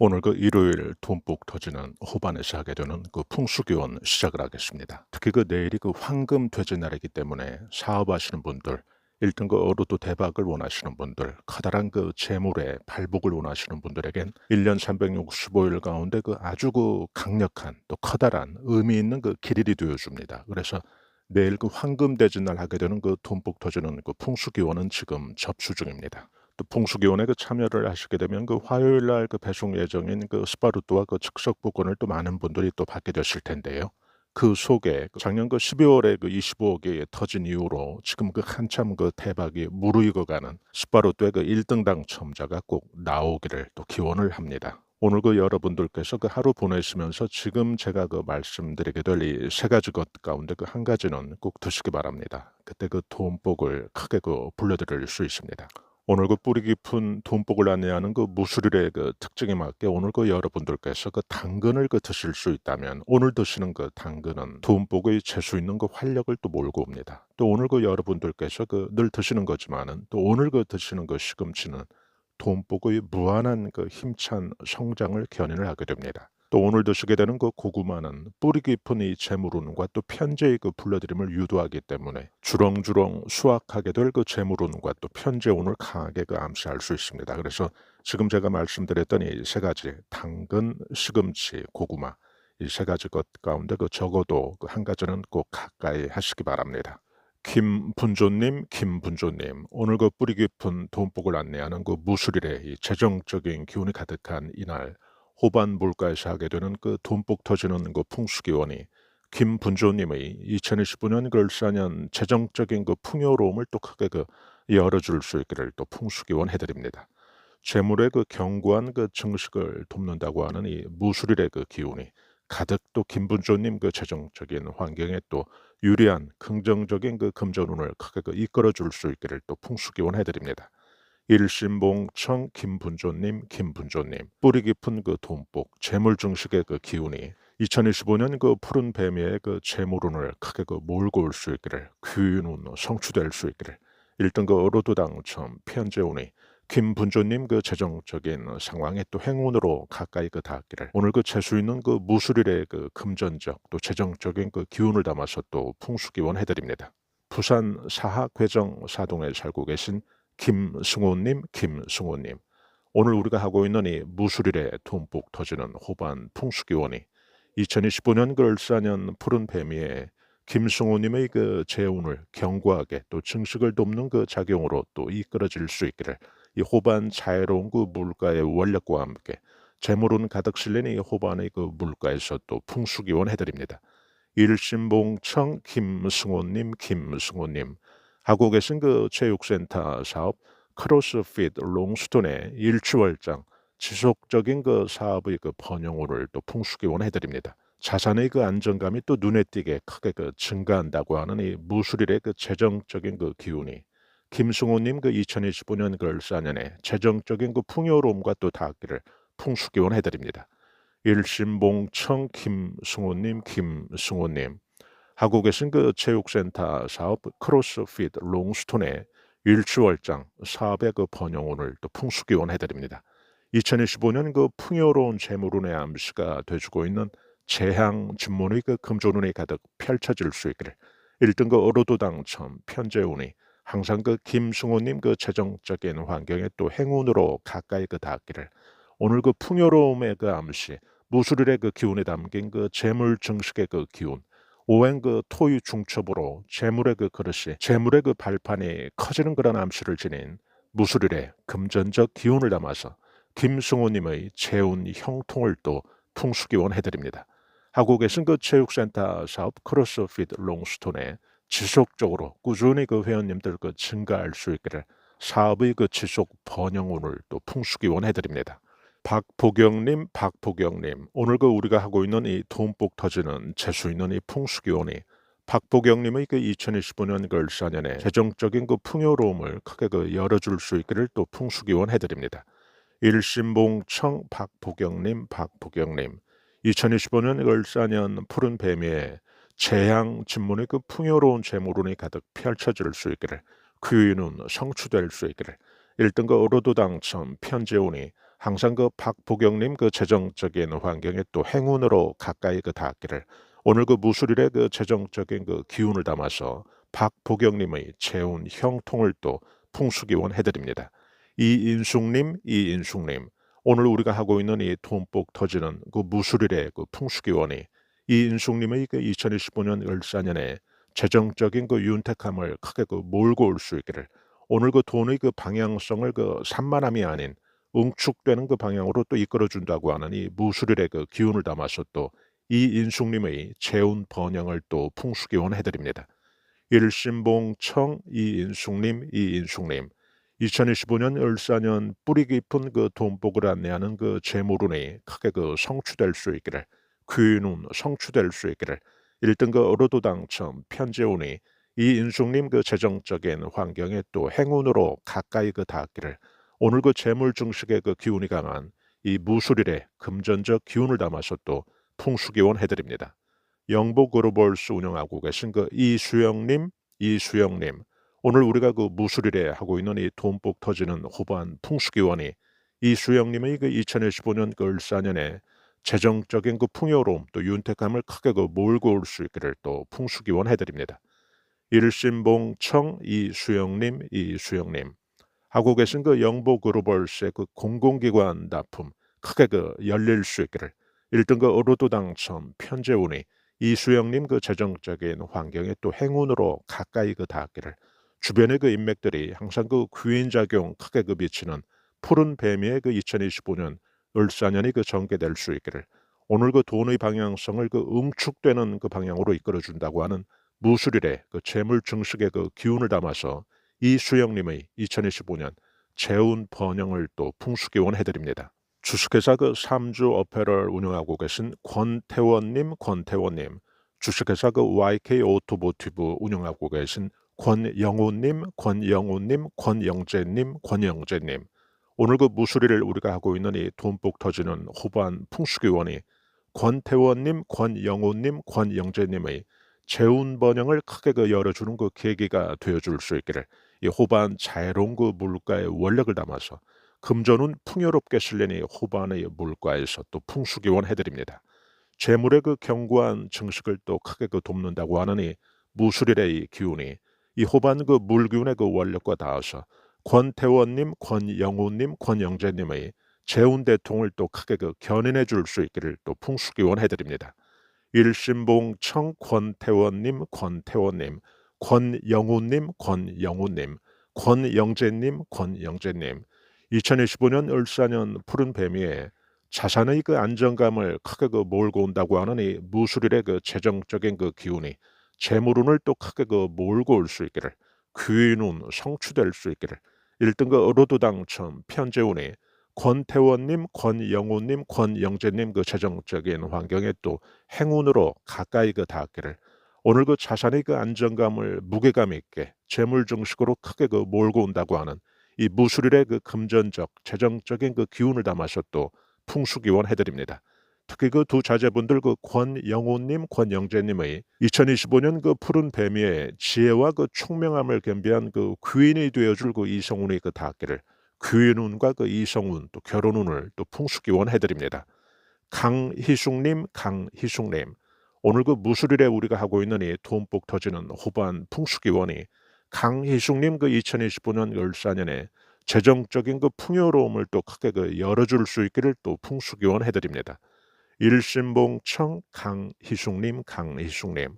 오늘 그 일요일 돈북 터지는 후반에서 하게 되는 그 풍수기원 시작을 하겠습니다. 특히 그 내일이 그 황금 돼지 날이기 때문에 사업하시는 분들, 1등 그 대박을 원하시는 분들, 커다란 그 재물의 발복을 원하시는 분들에겐 1년 365일 가운데 그 아주 그 강력한 또 커다란 의미 있는 그 길일이 되어줍니다. 그래서 내일 그 황금 돼지 날 하게 되는 그 돈북 터지는 그 풍수기원은 지금 접수 중입니다. 또 풍수기원에 그 참여를 하시게 되면 그 화요일 날 그 배송 예정인 그 스파루토와 그 즉석 복권을 또 많은 분들이 또 받게 되실 텐데요. 그 속에 그 작년 그 12월에 그 25억이 터진 이후로 지금 그 한참 그 대박이 무르익어가는 스파루토의 그 1등 당첨자가 꼭 나오기를 또 기원을 합니다. 오늘 그 여러분들께서 그 하루 보내시면서 지금 제가 그 말씀드리게 될 이 세 가지 것 가운데 그 한 가지는 꼭 드시기 바랍니다. 그때 그 돈복을 크게 그 불러드릴 수 있습니다. 오늘 그 뿌리 깊은 돈복을 안내하는 그 무술일의 그 특징에 맞게 오늘 그 여러분들께서 그 당근을 그 드실 수 있다면 오늘 드시는 그 당근은 돈복의 재수 있는 그 활력을 또 몰고 옵니다. 또 오늘 그 여러분들께서 그 늘 드시는 거지만은 또 오늘 그 드시는 그 시금치는 돈복의 무한한 그 힘찬 성장을 견인을 하게 됩니다. 또 오늘 드시게 되는 그 고구마는 뿌리 깊은 이 재물운과 또 편제의 그 불러들임을 유도하기 때문에 주렁주렁 수확하게 될 그 재물운과 또 편제운을 강하게 그 암시할 수 있습니다. 그래서 지금 제가 말씀드렸던 이 세 가지 당근, 시금치, 고구마 이 세 가지 것 가운데 그 적어도 그 한 가지는 꼭 가까이 하시기 바랍니다. 김분조님, 김분조님, 오늘 그 뿌리 깊은 돈복을 안내하는 그 무술일의 이 재정적인 기운이 가득한 이날 호반 물가에서 하게 되는 그 돈복 터지는 그 풍수기원이 김분조님의 2025년 글사년 재정적인 그 풍요로움을 또 크게 그 열어줄 수 있기를 또 풍수기원 해드립니다. 재물의 그 견고한 그 증식을 돕는다고 하는 이 무술일의 그 기운이 가득 또 김분조님 그 재정적인 환경에 또 유리한 긍정적인 그 금전운을 크게 그 이끌어 줄 수 있기를 또 풍수기원 해드립니다. 일심봉청 김분조님 김분조님 뿌리 깊은 그 돈복 재물 증식의 그 기운이 2025년 그 푸른 뱀의 그 재물운을 크게 그 몰고 올 수 있기를 귀운운 성취될 수 있기를 1등 그 어로도 당첨 편재운이 김분조님 그 재정적인 상황에 또 행운으로 가까이 그 닿기를 오늘 그 재수 있는 그 무술일의 그 금전적 또 재정적인 그 기운을 담아서 또 풍수기원 해드립니다. 부산 사하 괴정 사동에 살고 계신 김승호님, 김승호님. 오늘 우리가 하고 있는 이 무술일의 돈복 터지는 호반 풍수기원이 2025년 글사년 푸른 뱀이에 김승호님의 그 재운을 견고하게 또 증식을 돕는 그 작용으로 또 이끌어질 수 있기를 이 호반 자유로운 그 물가의 원력과 함께 재물은 가득 실린 이 호반의 그 물가에서 또 풍수기원 해드립니다. 일심봉청 김승호님, 김승호님. 하고 계신 그 체육센터 사업 크로스핏 롱스톤의 일추월장 지속적인 그 사업의 그 번영호를 또 풍수기원 해드립니다. 자산의 그 안정감이 또 눈에 띄게 크게 그 증가한다고 하는 이 무술일의 그 재정적인 그 기운이 김승호님 그 2025년 글사년에 재정적인 그 풍요로움과 또 닿기를 풍수기원 해드립니다. 일심봉청 김승호님 김승호님 하고 계신 그 체육센터 사업 크로스핏 롱스톤의 일주월장 사업의 그 번영운을 또 풍수기 원 해드립니다. 2025년 그 풍요로운 재물운의 암시가 돼주고 있는 재향 진문의 그 금조운이 가득 펼쳐질 수 있기를 1등 그 어로도 당첨 편재운이 항상 그 김승호님 그 재정적인 환경에 또 행운으로 가까이 그 닿기를 오늘 그 풍요로움의 그 암시 무술일의 그 기운에 담긴 그 재물 증식의 그 기운 오행 그 토유 중첩으로 재물의 그 그릇이 재물의 그 발판이 커지는 그런 암시를 지닌 무술일의 금전적 기운을 담아서 김승호님의 재운 형통을 또 풍수기원 해드립니다. 하고 계신 그 체육센터 사업 크로스핏 롱스톤에 지속적으로 꾸준히 그 회원님들 그 증가할 수 있기를 사업의 그 지속 번영운을 또 풍수기원 해드립니다. 박보경님, 박보경님. 오늘 그 우리가 하고 있는 이 돈복 터지는 재수 있는 이 풍수기원이 박보경님의 그 2025년 글사년에 재정적인 그 풍요로움을 크게 그 열어줄 수 있기를 또 풍수기원 해드립니다. 일심봉청 박보경님, 박보경님. 2025년 글사년 푸른 뱀에 재향 진문의 그 풍요로운 재물운이 가득 펼쳐질 수 있기를 귀인은 성취될 수 있기를 1등과 어로도 당첨 편재운이 항상 그 박보경님 그 재정적인 환경에 또 행운으로 가까이 그 닿기를 오늘 그 무술일의 그 재정적인 그 기운을 담아서 박보경님의 재운 형통을 또 풍수기원 해드립니다. 이인숙님, 이인숙님, 오늘 우리가 하고 있는 이 돈복 터지는 그 무술일의 그 풍수기원이 이인숙님의 그 2025년 을사년에 재정적인 그 윤택함을 크게 그 몰고 올 수 있기를 오늘 그 돈의 그 방향성을 그 산만함이 아닌 응축되는 그 방향으로 또 이끌어준다고 하는 이 무술일의 그 기운을 담아서 또 이인숙님의 재운 번영을 또 풍수기원 해드립니다. 일신봉청 이인숙님 이인숙님 2025년 을사년 뿌리 깊은 그 돈복을 안내하는 그 재물운이 크게 그 성취될 수 있기를 귀운 성취될 수 있기를 1등 그 어로도 당첨 편재운이 이인숙님 그 재정적인 환경에 또 행운으로 가까이 그 닿기를 오늘 그 재물 증식의 그 기운이 강한 이 무술일의 금전적 기운을 담아서 또 풍수기원 해드립니다. 영보 그로벌스 운영하고 계신 그 이수영님, 이수영님, 오늘 우리가 그 무술일에 하고 있는 이 돈복 터지는 호반 풍수기원이 이수영님의 그 2025년 그 을사년에 재정적인 그 풍요로움 또 윤택함을 크게 그 몰고 올 수 있기를 또 풍수기원 해드립니다. 일신봉청 이수영님, 이수영님, 하고 계신 그 영보 그로벌스의 그 공공기관 납품 크게 그 열릴 수 있기를 1등 그 어로도 당첨 편재운이 이수영님 그 재정적인 환경에 또 행운으로 가까이 그 닿기를 주변의 그 인맥들이 항상 그 귀인작용 크게 그 비치는 푸른 뱀의 그 2025년 을사년이 그 전개될 수 있기를 오늘 그 돈의 방향성을 그 응축되는 그 방향으로 이끌어 준다고 하는 무술일의 그 재물 증식의 그 기운을 담아서 이수영님의 2025년 재운 번영을 또 풍수기 원 해드립니다. 주식회사 그 3주 어페럴 운영하고 계신 권태원님, 권태원님, 주식회사 그 YK 오토모티브 운영하고 계신 권영호님, 권영호님, 권영재님, 권영재님. 오늘 그 무수리를 우리가 하고 있는 이 돈복 터지는 호반 풍수기원이 권태원님, 권영호님, 권영재님의 재운 번영을 크게 그 열어주는 그 계기가 되어줄 수 있기를 이 호반 자애로운 그 물가의 원력을 담아서 금전은 풍요롭게 실려니 호반의 물가에서 또 풍수기원 해드립니다. 재물의 그 견고한 증식을 또 크게 그 돕는다고 하느니 무술일의 기운이 이 호반 그 물기운의 그 원력과 닿아서 권태원님, 권영우님, 권영재님의 재운 대통을 또 크게 그 견인해 줄 수 있기를 또 풍수기원 해드립니다. 일신봉청 권태원님, 권태원님, 권영우님, 권영우님, 권영재님, 권영재님, 2025년 을사년 푸른 뱀이에 자산의 그 안정감을 크게 그 몰고 온다고 이 무술일의 그 재정적인 그 기운이 재물운을 또 크게 그 몰고 올 수 있기를 귀인운 성취될 수 있기를. 1등 그 어로도 당첨 편재운이 권태원님, 권영우님, 권영재님 그 재정적인 환경에 또 행운으로 가까이 그 닿기를 오늘 그 자산의 그 안정감을 무게감 있게 재물 정식으로 크게 그 몰고 온다고 하는 이 무술일의 그 금전적 재정적인 그 기운을 담아서 또 풍수기원 해드립니다. 특히 그 두 자제분들 그 권영호님, 권영재님의 2025년 그 푸른 뱀이의 지혜와 그 총명함을 겸비한 그 귀인이 되어줄 그 이성운의 그 닿기를 귀인운과 그 이성운 또 결혼운을 또 풍수기원 해드립니다. 강희숙님, 강희숙님 오늘 그 무술일에 우리가 하고 있는 이 돈복 터지는 호반 풍수기원이 강희숙님 그 2025년 열사년에 재정적인 그 풍요로움을 또 크게 그 열어줄 수 있기를 또 풍수기원 해드립니다. 일신봉청 강희숙님 강희숙님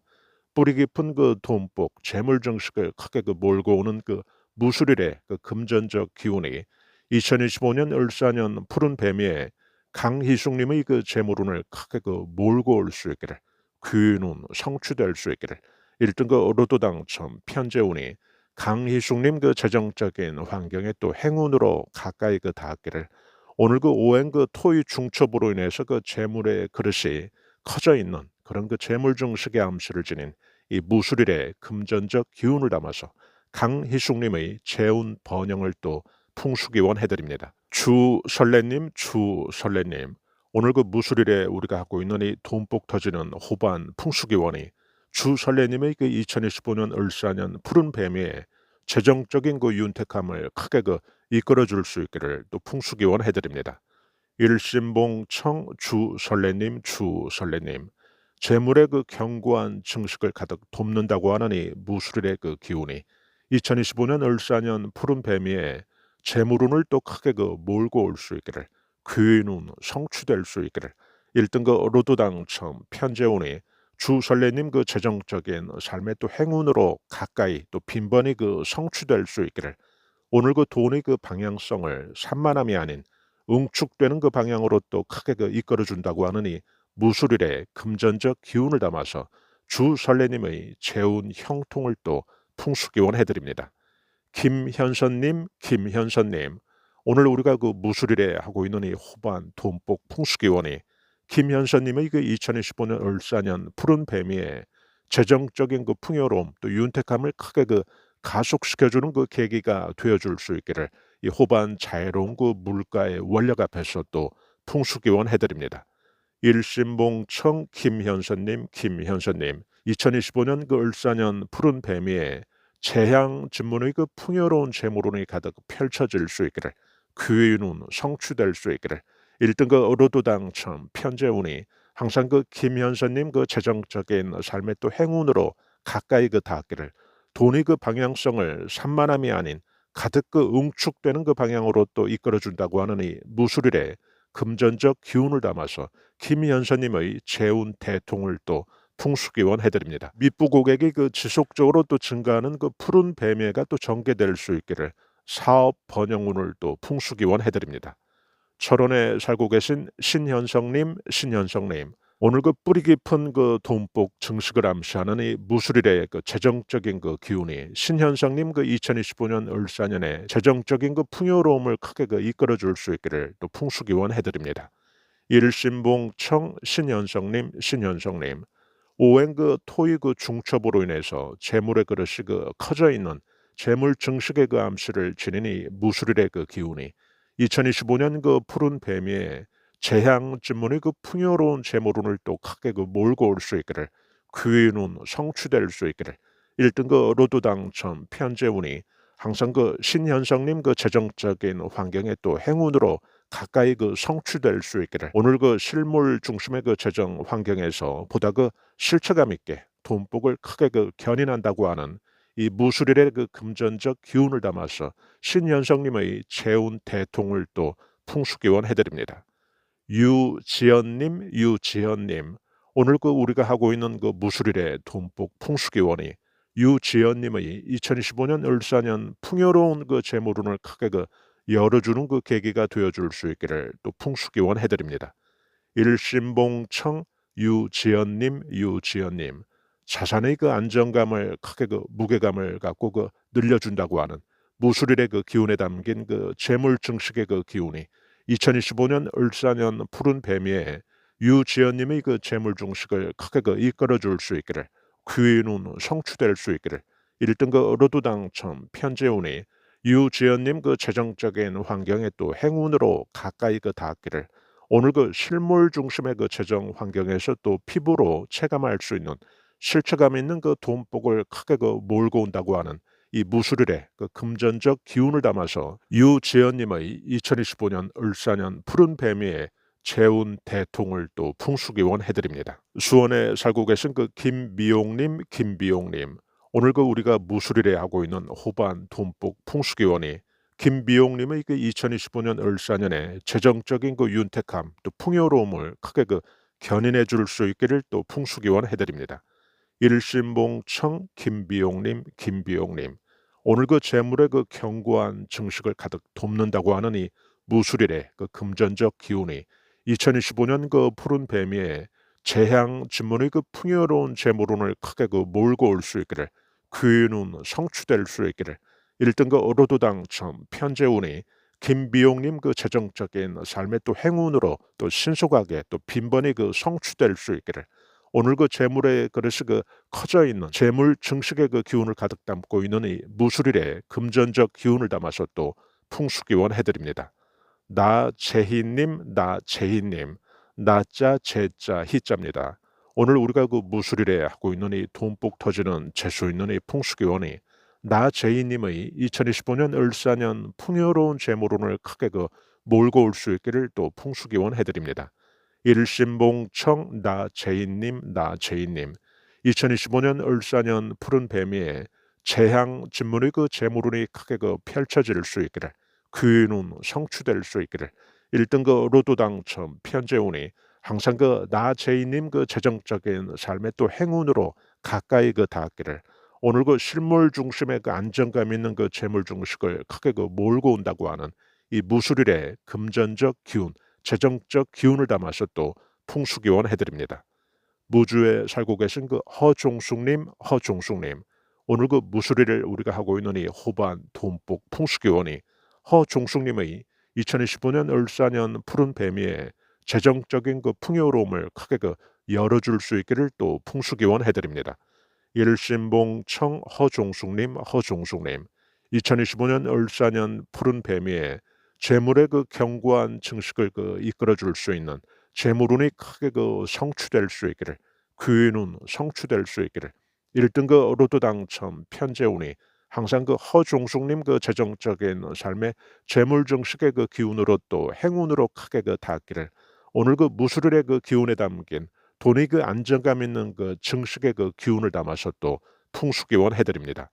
뿌리 깊은 그 돈복 재물 정식을 크게 그 몰고 오는 그 무술일의 그 금전적 기운이 2025년 을사년 푸른 뱀이에 강희숙님의 그 재물운을 크게 그 몰고 올 수 있기를 귀운 성취될 수 있기를. 1등 그 로또 당 첨 편재운이 강희숙님 그 재정적인 환경에 또 행운으로 가까이 그 닿기를. 오늘 그 오행 그 토의 중첩으로 인해서 그 재물의 그릇이 커져 있는 그런 그 재물 중식의 암시를 지닌 이 무술일의 금전적 기운을 담아서 강희숙님의 재운 번영을 또 풍수기원 해드립니다. 주설레님, 주설레님, 오늘 그 무술일에 우리가 갖고 있는 이 돈복 터지는 호반 풍수기원이 주설레님의 그 2025년 을사년 푸른 뱀의 재정적인 그 윤택함을 크게 그 이끌어 줄 수 있기를 또 풍수기원 해드립니다. 일심봉청 주설레님 주설레님 재물의 그 견고한 증식을 가득 돕는다고 하느니 무술일의 그 기운이 2025년 을사년 푸른 뱀이에 재물운을 또 크게 그 몰고 올 수 있기를 귀인운 성취될 수 있기를 1등 그 로또 당첨 편재운이 주설레님 그 재정적인 삶의 또 행운으로 가까이 또 빈번히 그 성취될 수 있기를 오늘 그 돈의 그 방향성을 산만함이 아닌 응축되는 그 방향으로 또 크게 그 이끌어 준다고 하느니 무술일에 금전적 기운을 담아서 주 설레님의 재운 형통을 또 풍수기원해 드립니다. 김현선님, 김현선님, 오늘 우리가 그 무술일에 하고 있는 이 호반 돈복 풍수기원이 김현선님의 그 2025년 을사년 푸른 뱀이에 재정적인 그 풍요로움 또 윤택함을 크게 그 가속시켜주는 그 계기가 되어줄 수 있기를 이 호반 자유로운 그 물가의 원력 앞에서 또 풍수기원 해드립니다. 일심봉청 김현선님, 김현선님, 2025년 그 을사년 푸른 뱀이에 재향 진문의 그 풍요로운 재물운이 가득 펼쳐질 수 있기를 귀인운 성취될 수 있기를 1등 그 로또 당첨 편재운이 항상 그 김현선님 그 재정적인 삶의 또 행운으로 가까이 그 닿기를 돈의 그 방향성을 산만함이 아닌 가득 그 응축되는 그 방향으로 또 이끌어준다고 하느니 무술일에 금전적 기운을 담아서 김현선님의 재운 대통을 또 풍수기원 해드립니다. 밑부 고객이 그 지속적으로 또 증가하는 그 푸른 뱀예가 또 전개될 수 있기를 사업 번영운을 또 풍수기원 해드립니다. 철원에 살고 계신 신현성님, 신현성님, 오늘 그 뿌리 깊은 그 돈복 증식을 암시하는 이 무술일의 그 재정적인 그 기운이 신현성님 그 2025년 을사년에 재정적인 그 풍요로움을 크게 그 이끌어 줄 수 있기를 또 풍수기원 해드립니다. 일신봉청 신현성님, 신현성님, 오행 그 토의 그 중첩으로 인해서 재물의 그릇이 그 커져 있는 재물 증식의 그 암시를 지니니 무술일의 그 기운이 2025년 그 푸른 뱀의 재향 진문의 그 풍요로운 재물운을 또 크게 그 몰고 올 수 있기를 귀인운 성취될 수 있기를 1등 그 로또 당첨 편재운이 항상 그 신현성님 그 재정적인 환경에 또 행운으로 가까이 그 성취될 수 있기를 오늘 그 실물 중심의 그 재정 환경에서 보다 그 실체감 있게 돈복을 크게 그 견인한다고 하는 이 무술일의 그 금전적 기운을 담아서 신현성님의 재운 대통을 또 풍수기원 해드립니다. 유지연님, 유지연님, 오늘 그 우리가 하고 있는 그 무술일의 돈복 풍수기원이 유지연님의 2025년 을사년 풍요로운 그 재물운을 크게 그 열어주는 그 계기가 되어줄 수 있기를 또 풍수기원 해드립니다. 일심봉청 유지연님, 유지연님, 자산의 그 안정감을 크게 그 무게감을 갖고 그 늘려준다고 하는 무술일의 그 기운에 담긴 그 재물 증식의 그 기운이 2025년 을사년 푸른 뱀이에 유지연님의 그 재물 중식을 크게 그 이끌어 줄 수 있기를 귀인운 성취될 수 있기를 1등 그 로또 당첨 편재운이 유지연님 그 재정적인 환경에 또 행운으로 가까이 그 닿기를 오늘 그 실물 중심의 그 재정 환경에서 또 피부로 체감할 수 있는 실체감 있는 그 돈복을 크게 그 몰고 온다고 하는 이 무술일의 그 금전적 기운을 담아서 유재현님의 2025년 을사년 푸른 뱀이의 재운 대통을 또 풍수기원 해드립니다. 수원에 살고 계신 그 김미용님, 김미용님, 오늘 그 우리가 무술일에 하고 있는 호반 돈복 풍수기원이 김미용님의 그 2025년 을사년에 재정적인 그 윤택함 또 풍요로움을 크게 그 견인해 줄 수 있기를 또 풍수기원 해드립니다. 일심봉청 김비용님, 김비용님. 오늘 그 재물의 그 견고한 증식을 가득 돕는다고 하느니 무술일의 그 금전적 기운이. 2025년 그 푸른 뱀이에 재향 진문의 그 풍요로운 재물운을 크게 그 몰고 올 수 있기를 귀인운 성취될 수 있기를. 1등 그 어로도 당첨 편재운이 김비용님 그 재정적인 삶의 또 행운으로 또 신속하게 또 빈번히 그 성취될 수 있기를 오늘 그 재물의 그릇이 그 커져 있는 재물 증식의 그 기운을 가득 담고 있는 이 무술일의 금전적 기운을 담아서 또 풍수기원 해드립니다. 나 재희님, 나 재희님, 나자 재자 희자입니다. 오늘 우리가 그 무술일에 하고 있는 이 돈복 터지는 재수 있는 이 풍수기원이 나 제이님의 2025년 을사년 풍요로운 재물운을 크게 그 몰고 올 수 있기를 또 풍수기원 해드립니다. 일심봉청 나재인님 나재인님. 2025년 을사년 푸른 뱀이에 재향 진문의 그 재물운이 크게 그 펼쳐질 수 있기를 귀눈 성취될 수 있기를 1등 그 로또 당첨 편재운이 항상 그 나재인님 그 재정적인 삶의 또 행운으로 가까이 그 닿기를 오늘 그 실물 중심의 그 안정감 있는 그 재물 중식을 크게 그 몰고 온다고 하는 이 무술일의 금전적 기운, 재정적 기운을 담아서 또 풍수기원 해드립니다. 무주에 살고 계신 그 허종숙님, 허종숙님, 오늘 그 무술일을 우리가 하고 있는 이 호반, 돈복, 풍수기원이 허종숙님의 2025년 을사년 푸른 뱀이의 재정적인 그 풍요로움을 크게 그 열어줄 수 있기를 또 풍수기원 해드립니다. 일신봉 청 허종숙님, 허종숙님, 2025년 을사년 푸른 뱀이의 재물의 그 견고한 증식을 그 이끌어 줄 수 있는 재물운이 크게 그 성취될 수 있기를 귀운운 성취될 수 있기를 1등 그 로또 당첨 편재운이 항상 그 허종숙님 그 재정적인 삶의 재물 증식의 그 기운으로 또 행운으로 크게 그 닿기를 오늘 그 무술의 그 기운에 담긴 돈의 그 안정감 있는 그 증식의 그 기운을 담아서 또 풍수기원 해드립니다.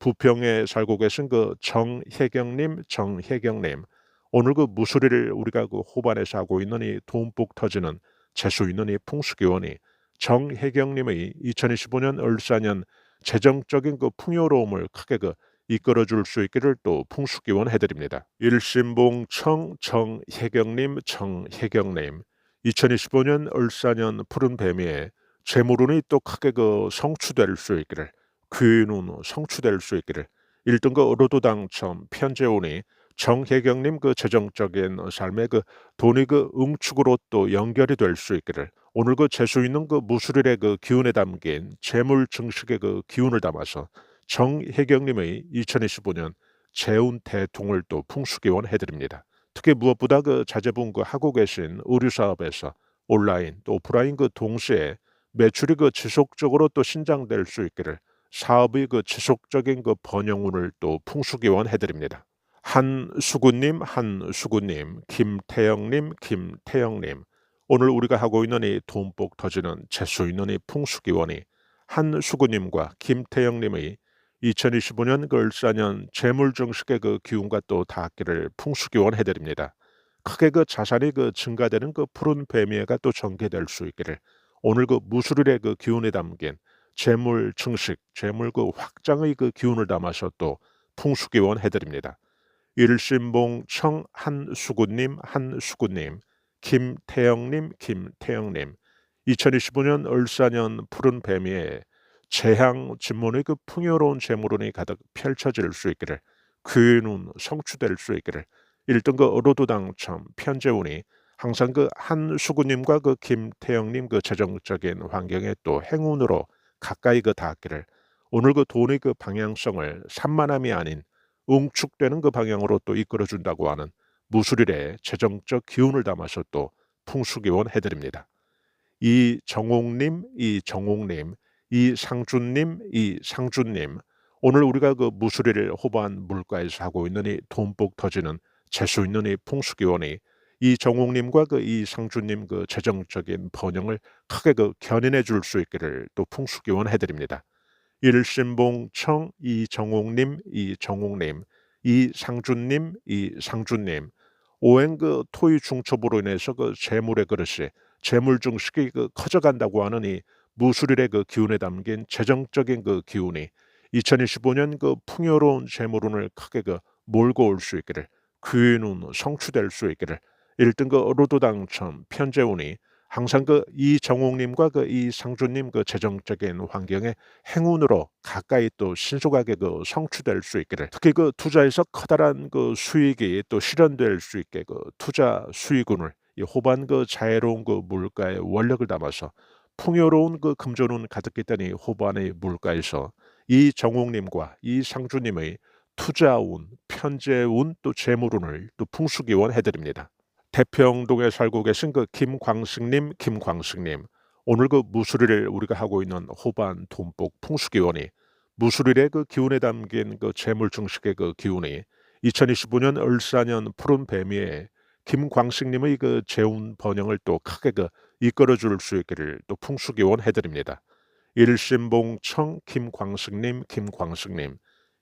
부평에 살고 계신 그 정혜경님, 정혜경님, 오늘 그 무술이를 우리가 그 호반에서 하고 이 돈복 터지는 재수 이 풍수기원이 정혜경님의 2025년 을사년 재정적인 그 풍요로움을 크게 그 이끌어 줄 수 있기를 또 풍수기원 해드립니다. 일신봉 청 정혜경님 정혜경님 2025년 을사년 푸른 뱀이에 재물운이 또 크게 그 성취될 수 있기를 귀눈 성취될 수 있기를 1등 그 로또 당첨 편재운이 정혜경님 그 재정적인 삶의 그 돈이 그 응축으로 또 연결이 될 수 있기를 오늘 그 재수 있는 그 무술일의 그 기운에 담긴 재물 증식의 그 기운을 담아서 정혜경님의 2025년 재운 대통을 또 풍수기원 해드립니다. 특히 무엇보다 그 자제분 그 하고 계신 의류 사업에서 온라인 또 오프라인 그 동시에 매출이 그 지속적으로 또 신장될 수 있기를 사업의 그 지속적인 그 번영운을 또 풍수기원 해드립니다. 한수구님, 한수구님, 김태영님, 김태영님. 오늘 우리가 하고 있는 이 돈복 터지는 재수 있는 이 풍수기원이 한수구님과 김태영님의 2025년 그 을사년 재물정식의 그 기운과 또 닿기를 풍수기원 해드립니다. 크게 그 자산이 그 증가되는 그 푸른 뱀이가 또 전개될 수 있기를 오늘 그 무술일의 그 기운에 담긴 재물 증식, 재물 그 확장의 그 기운을 담아서 또 풍수기원 해드립니다. 일신봉 청 한수구님 한수구님 김태영님 김태영님. 2025년 을사년 푸른 뱀이에 재향 진문의 그 풍요로운 재물운이 가득 펼쳐질 수 있기를 귀눈 성취될 수 있기를 1등 그 로또 당첨 편재운이 항상 그 한수구님과 그 김태영님 그 재정적인 환경에 또 행운으로 가까이 그 닿기를 오늘 그 돈의 그 방향성을 산만함이 아닌 응축되는 그 방향으로 또 이끌어 준다고 하는 무술일의 재정적 기운을 담아서 또 풍수기원 해드립니다. 이 정옥님, 이 정옥님, 이 상준님, 이 상준님, 오늘 우리가 그 무술일을 호반 물가에서 하고 있는 이 돈복 터지는 재수 있는 이 풍수기원이 이 정옥님과 그 이 상준님 그 재정적인 번영을 크게 그 견인해 줄 수 있기를 또 풍수기원 해드립니다. 일신봉청 이정옥님 이정옥님 이상준님 이상준님. 오행 그 토의 중첩으로 인해서 그 재물의 그릇이 재물 중식이 그 커져간다고 이 무술일의 그 기운에 담긴 재정적인 그 기운이 2025년 그 풍요로운 재물운을 크게 그 몰고 올 수 있기를 귀운운 성취될 수 있기를 1등 그 로또 당첨 편재운이 항상 그 이정옥님과 그 이상주님 그 재정적인 환경에 행운으로 가까이 또 신속하게 그 성취될 수 있기를 특히 그 투자에서 커다란 그 수익이 또 실현될 수 있게 그 투자 수익운을 이 호반 그 자애로운 그 물가의 원력을 담아서 풍요로운 그 금전운 가득 있다니 호반의 물가에서 이 정옥님과 이 상주님의 투자운, 편재운 또 재물운을 또 풍수기원 해드립니다. 태평동에 살고 계신 그 김광식님, 김광식님. 오늘 그 무술일을 우리가 하고 있는 호반 돈복 풍수기원이 무술일의 그 기운에 담긴 그 재물 증식의 그 기운이 2025년 을사년 푸른 뱀이에 김광식님의 그 재운 번영을 또 크게 그 이끌어 줄 수 있기를 또 풍수기원 해드립니다. 일심봉청 김광식님 김광식님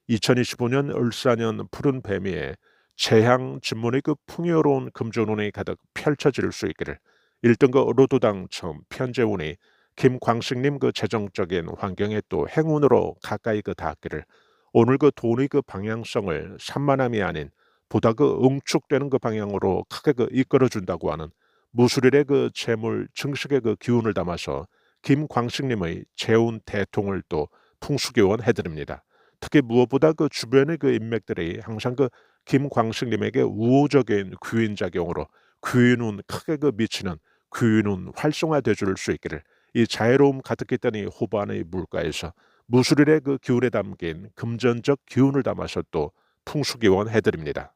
2025년 을사년 푸른 뱀이에 재향 진문의 그 풍요로운 금전운이 가득 펼쳐질 수 있기를 1등 그 로또 당첨 편재운이 김광식님 그 재정적인 환경에 또 행운으로 가까이 그 닿기를 오늘 그 돈의 그 방향성을 산만함이 아닌 보다 그 응축되는 그 방향으로 크게 그 이끌어 준다고 하는 무술일의 그 재물 증식의 그 기운을 담아서 김광식님의 재운 대통을 또 풍수교원 해드립니다. 특히 무엇보다 그 주변의 그 인맥들이 항상 그 김광식님에게 우호적인 귀인 작용으로 귀인운 크게 그 미치는 귀인운 활성화돼 줄 수 있기를 이 자애로움 가득 있던 이 호반의 물가에서 무술일의 그 기운에 담긴 금전적 기운을 담아서 또 풍수기원 해드립니다.